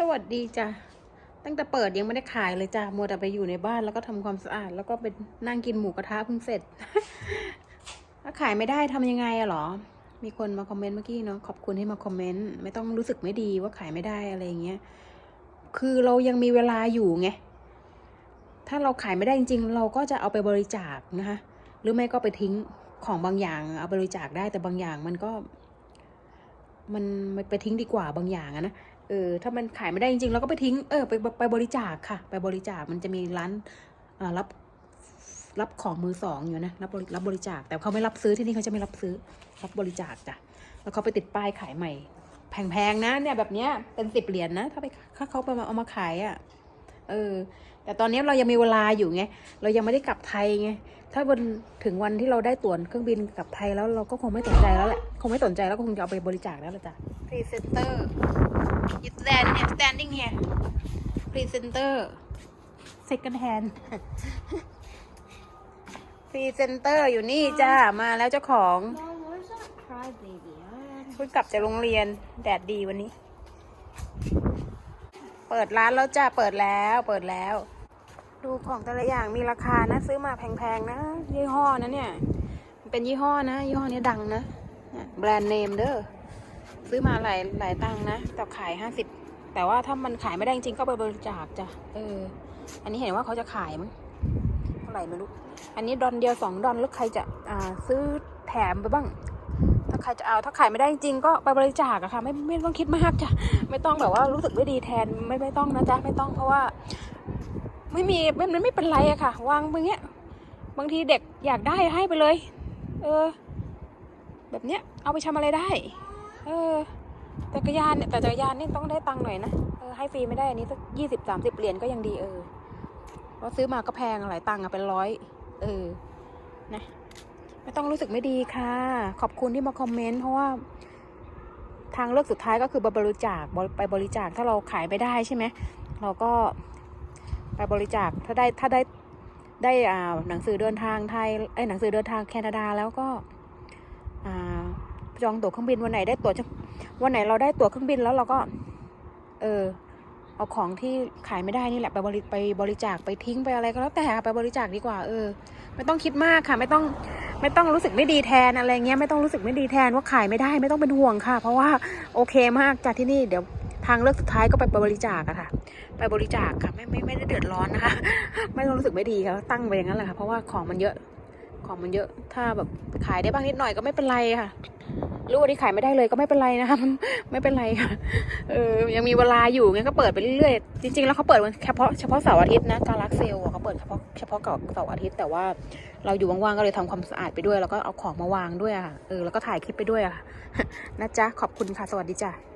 สวัสดีจ้ะ ตั้งแต่เปิดยังไม่ได้ขายเลยจ้ะ มัวแต่ไปอยู่ในบ้านแล้วก็ทำความสะอาด แล้วก็ไปนั่งกินหมูกระทะเพิ่งเสร็จ ถ้าขายไม่ได้ทำยังไงอะหรอ มีคนมาคอมเมนต์เมื่อกี้เนาะ ขอบคุณที่มาคอมเมนต์ ไม่ต้องรู้สึกไม่ดีว่าขายไม่ได้อะไรเงี้ย คือเรายังมีเวลาอยู่ไง ถ้าเราขายไม่ได้จริง ๆ เราก็จะเอาไปบริจาคนะคะ หรือไม่ก็ไปทิ้งของบางอย่าง เอาบริจาคได้แต่บางอย่างมันก็ มันมันไปทิ้งดีกว่าบางอย่างอะนะ เออถ้ามันขายไม่ได้จริงๆเราก็ไปทิ้งเออไปไปบริจาคค่ะ ไปบริจาคมันจะมีร้านรับรับของมือสองอยู่นะรับบริรับบริจาค แต่เขาไม่รับซื้อที่นี่เขาจะไม่รับซื้อรับบริจาคจ้ะแล้วเขาไปติดป้ายขายใหม่ แพงๆนะ เนี่ยแบบเนี้ยเป็นสิบเหรียญนะถ้าไปถ้าเขาไปมาเอามาขายอะ่ะเออ แต่ตอนนี้เรายังมีเวลาอยู่ไงเรายังไม่ได้กลับไทยไงถ้าวันถึงวันที่เราได้ตั๋วเครื่องบินกลับไทยแล้วเราก็คงไม่สนใจแล้วแหละคงไม่สนใจแล้วก็คงจะเอาไปบริจาคแล้วละจ้ะพรีเซนเตอร์ you stand here standing here พรีเซนเตอร์ second hand พรีเซนเตอร์อยู่นี่จ้า มาแล้วเจ้าของ Mom, where's that crybaby? I เพิ่งกลับจากโรงเรียนแดดดีวันนี้ เปิดร้านแล้วจ้า เปิดแล้ว เปิดแล้ว ดูของแต่ละอย่างมีราคานะ ซื้อมาแพงๆนะ ยี่ห้อนะเนี่ยมันเป็นยี่ห้อนะ ยี่ห้อนี้ดังนะเนี่ยแบรนด์เนมเด้อ ซื้อมาหลายหลายตังนะ แต่ขายห้าสิบแต่ว่าถ้ามันขายไม่ได้จริงก็ไปบริจาคจ้ะเออ อันนี้เห็นว่าเขาจะขายมั้งเท่าไหร่ไม่รู้ อันนี้ดอนเดียวสองดอนแล้วใครจะอ่าซื้อแถมไปบ้าง ถ้าใครจะเอาถ้าขายไม่ได้จริงก็ไปบริจาคอะค่ะ ไม่ไม่ต้องคิดมากจ้ะไม่ต้องแบบว่ารู้สึกไม่ดีแทนไม่ไม่ต้องนะจ๊ะไม่ต้องเพราะว่า ไม่มีมันมันไม่เป็นไรอะค่ะ วางไปเงี้ยบางทีเด็กอยากได้ให้ไปเลย เออ แบบเนี้ยเอาไปทำอะไรได้ เออจักรยานเนี่ยแต่จักรยานนี่ต้องได้ตังค์หน่อยนะเออให้ฟรีไม่ได้อันนี้สักยี่สิบสามสิบเหรียญก็ยังดีเออเพราะซื้อมาก็แพงหลายตังค์อะเป็นร้อยเออนะไม่ต้องรู้สึกไม่ดีค่ะ ขอบคุณที่มาคอมเมนต์เพราะว่าทางเลือกสุดท้ายก็คือไปบริจาคไปบริจาคถ้าเราขายไม่ได้ใช่ไหมเราก็ไปบริจาคถ้าได้ถ้าได้ได้อ่าหนังสือเดินทางไทยไอ้ยหนังสือเดินทางแคนาดาแล้วก็อ่า จองตั๋วเครื่องบินวันไหนได้ตั๋วจะวันไหนเราได้ตั๋วเครื่องบินแล้วเราก็ เออ เอาของที่ขายไม่ได้นี่แหละไปบริไปบริจาคไปทิ้งไปอะไรก็แล้วแต่ไปบริจาคดีกว่า เออ ไม่ต้องคิดมากค่ะ ไม่ต้องไม่ต้องรู้สึกไม่ดีแทนอะไรเงี้ยไม่ต้องรู้สึกไม่ดีแทนว่าขายไม่ได้ไม่ต้องเป็นห่วงค่ะ เพราะว่าโอเคมากจากที่นี่เดี๋ยวทางเลือกสุดท้ายก็ไปบริจาคอะค่ะ ไปบริจาคค่ะไม่ไม่ไม่ได้เดือดร้อนนะคะ ไม่ต้องรู้สึกไม่ดีค่ะตั้งไปอย่างนั้นแหละค่ะเพราะว่าของมันเยอะของมันเยอะ ถ้าแบบขายได้บ้างนิดหน่อยก็ไม่เป็นไรค่ะ รู้ว่าที่ขายไม่ได้เลยก็ไม่เป็นไรนะคะมันไม่เป็นไรค่ะเออยังมีเวลาอยู่งั้นก็เปิดไปเรื่อยๆจริงๆแล้วเขาเปิดเฉพาะเฉพาะเสาร์อาทิตย์นะการลักเซลเขาเปิดเฉพาะเฉพาะกับเสาร์อาทิตย์แต่ว่าเราอยู่ว่างๆก็เลยทำความสะอาดไปด้วย แล้วก็เอาของมาวางด้วยอะค่ะเออแล้วก็ถ่ายคลิปไปด้วยอะค่ะนะจ๊ะขอบคุณค่ะสวัสดีจ้ะ